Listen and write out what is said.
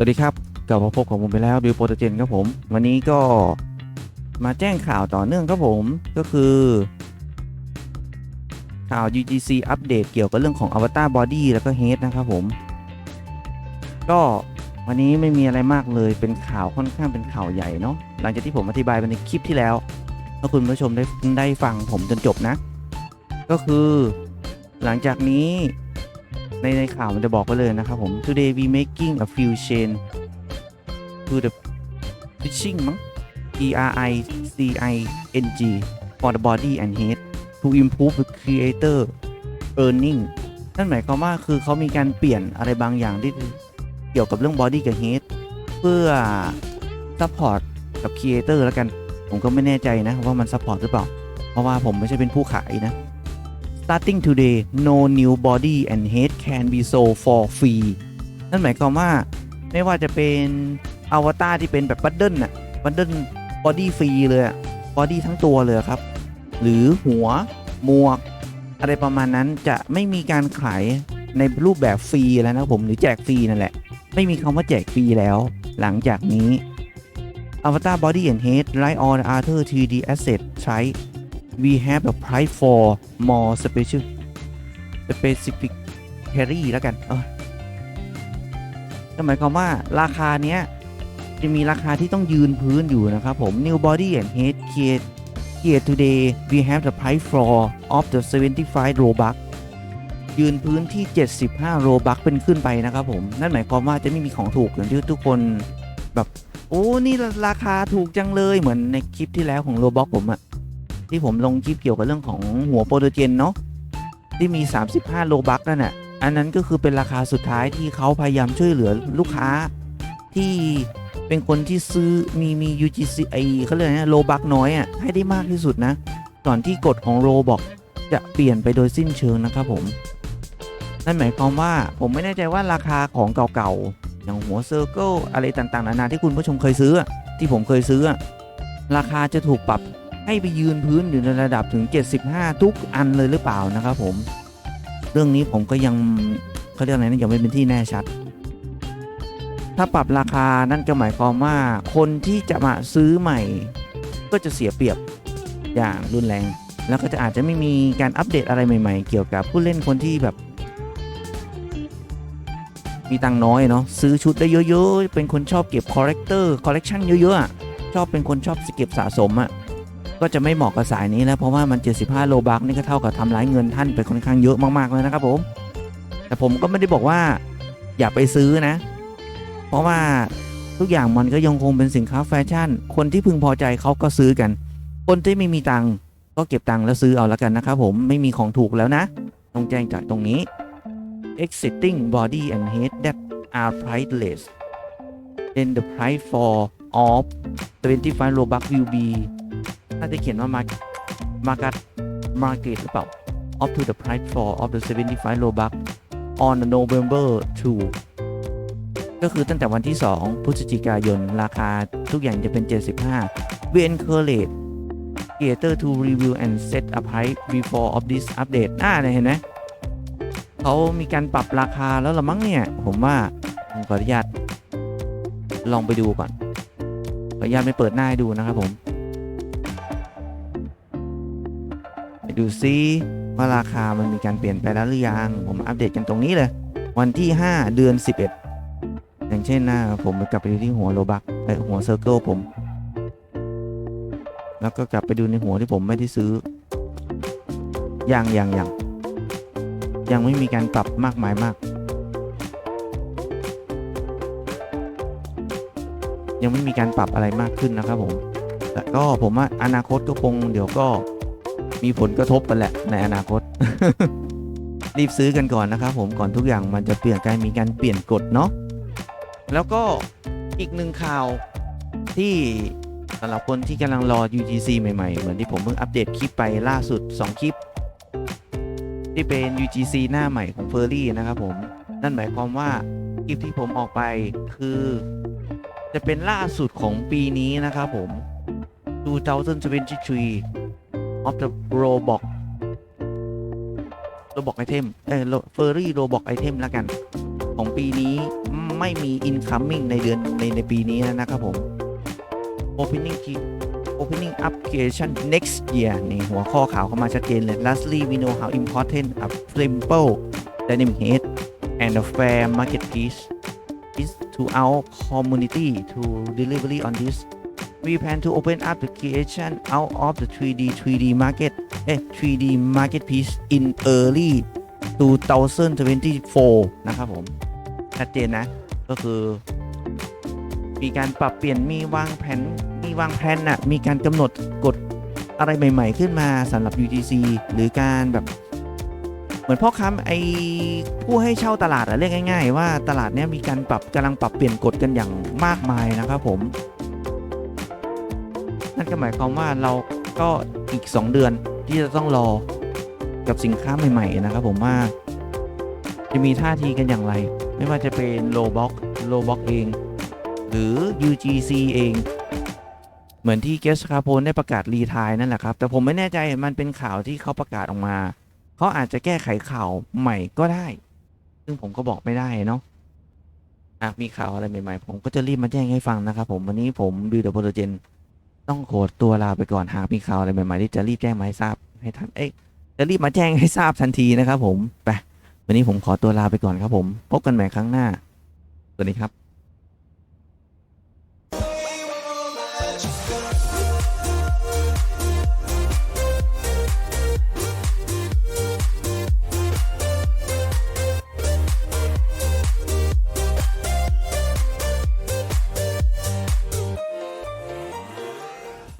สวัสดีครับกลับมาพบกับผมไปแล้วบิวโปรเจนครับผม วันนี้ก็มาแจ้งข่าวต่อเนื่องครับผมก็คือ ข่าว UGC อัปเดตเกี่ยวกับเรื่องของ Avatar Body แล้วก็ Head นะครับผม ก็วันนี้ไม่มีอะไรมากเลยเป็นข่าวค่อนข้างเป็นข่าวใหญ่เนาะหลังจากที่ผมอธิบายไปในคลิปที่แล้ว ถ้าคุณผู้ชมได้ได้ฟังผมจนจบนะ ก็คือหลังจากนี้ ในในข่าวมันจะบอกไว้เลยนะครับผม today we making a few change to the pitching มั้ง P R I C I N G for the body and head to improve the creator earning นั่นหมายความว่าคือเขามีการเปลี่ยนอะไรบางอย่างที่เกี่ยวกับเรื่อง body กับ head เพื่อ support กับ creator แล้วกัน ผมก็ไม่แน่ใจนะว่ามัน support หรือเปล่า เพราะว่าผมไม่ใช่เป็นผู้ขายนะ starting today no new body and head can be sold for free นั่นหมายความว่าไม่ว่าจะเป็นอวตารที่เป็นแบบบัตเดิลน่ะบัตเดิลบอดี้ฟรีเลยบอดี้ทั้งตัวเลยครับ หรือหัวหมวก อะไรประมาณนั้นจะไม่มีการขายในรูปแบบฟรีแล้วนะผมหรือแจกฟรีนั่นแหละ ไม่มีคำว่าแจกฟรีแล้ว หลังจากนี้ Avatar Body and Head like all other 3D asset type we have a price for more special specific carry แล้วกันเออก็หมายความว่าราคาเนี้ย จะมีราคาที่ต้องยืนพื้นอยู่นะครับผม New Body and Head Care Here today we have the price floor of the 75 Robux ยืนพื้นที่ 75 โรบักเป็นขึ้นไปนะครับผม นั่นหมายความว่าจะไม่มีของถูกอย่างที่ทุกคนแบบ โอ้ นี่ราคาถูกจังเลยเหมือนในคลิปที่แล้วของโรบ็อกผมอะ ที่ผมลงคลิปเกี่ยวกับเรื่องของหัวโปรโตเจนเนาะที่มี 35 โลบักนั่นน่ะอันนั้นก็คือเป็นราคาสุดท้ายที่เขาพยายามช่วยเหลือลูกค้า ที่เป็นคนที่ซื้อมีมี UGC ไอเขาเรียกนะโลบักน้อยอะให้ได้มากที่สุดนะก่อนที่กฎของโรบอกจะเปลี่ยนไปโดยสิ้นเชิงนะครับผม นั่นหมายความว่าผมไม่แน่ใจว่าราคาของเก่าๆ อย่างหัวเซอร์เคิลอะไรต่างๆ นานาที่คุณผู้ชมเคยซื้อ ที่ผมเคยซื้อ ราคาจะถูกปรับ ให้ไปยืนพื้นอยู่ในระดับถึง 75 ทุกอันเลยหรือเปล่านะครับผม เรื่องนี้ผมก็ยังเขาเรียกอะไรนะยังไม่เป็นที่แน่ชัด ถ้าปรับราคานั่นก็หมายความว่าคนที่จะมาซื้อใหม่ ก็จะเสียเปรียบอย่างรุนแรง แล้วก็จะอาจจะไม่มีการอัปเดตอะไรใหม่ ๆ เกี่ยวกับผู้เล่นคนที่แบบ มีตังน้อยเนาะซื้อชุดได้เยอะๆ เป็นคนชอบเก็บคอเลกเตอร์คอลเลกชันเยอะๆชอบเป็นคนชอบเก็บสะสมอะ ก็จะไม่เหมาะกับสายนี้แล้วเพราะว่ามัน 75 โลบักนี่ก็เท่ากับทำร้ายเงินท่านไปค่อนข้างเยอะมากๆเลยนะครับผม แต่ผมก็ไม่ได้บอกว่าอย่าไปซื้อนะ เพราะว่าทุกอย่างมันก็ยังคงเป็นสินค้าแฟชั่น คนที่พึงพอใจเขาก็ซื้อกัน คนที่ไม่มีตังค์ก็เก็บตังค์แล้วซื้อเอาล้วกันนะครับผมไม่มีของถูกแล้วนะต้องแจ้งจากตรงนี้ exiting body and head that are priceless then the price for of 25 robux will be น่าจะเขียนว่า market market market หรือเปล่า up to the price for of the 75 robux on November 2 ก็คือตั้งแต่วันที่ 2 พฤศจิกายน ราคาทุกอย่างจะเป็น 75 we encourage creator to review and set a price before of this update อ่าเนี่ยเห็นไหมเขามีการปรับราคาแล้วละมั้งเนี่ย ผมว่าผมขออนุญาตลองไปดูก่อน ขออนุญาตไม่เปิดหน้าให้ดูนะครับผม ดูซิว่าราคามันมีการเปลี่ยนไปแล้วหรือยัง ผมอัปเดตกันตรงนี้เลย วันที่ 5 เดือน 11 อย่างเช่นน้าผมกลับไปดูที่หัวโลบักไอหัวเซอร์เคิลผม แล้วก็กลับไปดูในหัวที่ผมไม่ได้ซื้อย่างย่างย่างยังไม่มีการปรับมากมายมาก ยังไม่มีการปรับอะไรมากขึ้นนะครับผม แต่ก็ผมว่าอนาคตก็คงเดี๋ยวก็ มีผลกระทบกันแหละในอนาคต รีบซื้อกันก่อนนะครับผมก่อนทุกอย่างมันจะเปลี่ยนการมีการเปลี่ยนกฎเนาะแล้วก็อีกหนึ่งข่าวที่สำหรับคนที่กำลังรอ UGC ใหม่ ๆ เหมือนที่ผมเพิ่งอัปเดตคลิปไปล่าสุด 2 คลิป ที่เป็น UGC หน้าใหม่ของ f u r r y นะครับผม นั่นหมายความว่า คลิปที่ผมออกไปคือ จะเป็นล่าสุดของปีนี้นะครับผม 2023 of the Roblox Roblox item เอ้ย Furry Roblox item แล้วกัน ของปีนี้ไม่มี incoming ในเดือนในในปีนี้นะครับผม opening key opening up creation next year นี่หัวข้อข่าวเข้ามาชัดเจนเลย lastly we know how important a simple dynamic head and a fair marketplace is to our community to delivery on this we plan to open up the creation out of the 3D 3D market เอ๊ะ 3D marketplace in early 2024 นะครับผม ชัดเจนนะ ก็คือ มีการปรับเปลี่ยนมีวางแผน มีวางแผนน่ะ มีการกำหนดกฎอะไรใหม่ ๆ ขึ้นมาสำหรับ UGC หรือการแบบ เหมือนพ่อค้าไอผู้ให้เช่าตลาดอะเรียกง่าย ๆ ว่าตลาดเนี้ยมีการปรับกำลังปรับเปลี่ยนกฎกันอย่างมากมายนะครับผม นั่นก็หมายความว่าเราก็อีก 2 เดือนที่จะต้องรอกับสินค้าใหม่ ๆ นะครับ ผมว่าจะมีท่าทีกันอย่างไร ไม่ว่าจะเป็นโลบ็อกโลบ็อกเอง หรือ UGC เอง เหมือนที่เกสคาโพนได้ประกาศรีทายนั่นแหละครับ แต่ผมไม่แน่ใจมันเป็นข่าวที่เขาประกาศออกมา เขาอาจจะแก้ไขข่าวใหม่ก็ได้ ซึ่งผมก็บอกไม่ได้เนาะหากมีข่าวอะไรใหม่ๆ ผมก็จะรีบมาแจ้งให้ฟังนะครับผมวันนี้ผมบิวเดอะโปรเจน ต้องโขดตัวลาไปก่อนหากมีข่าวอะไรใหม่ๆที่จะรีบแจ้งมาให้ทราบให้ทันเอ๊ะจะรีบมาแจ้งให้ทราบทันทีนะครับผมไปวันนี้ผมขอตัวลาไปก่อนครับผม พบกันใหม่ครั้งหน้าสวัสดีครับ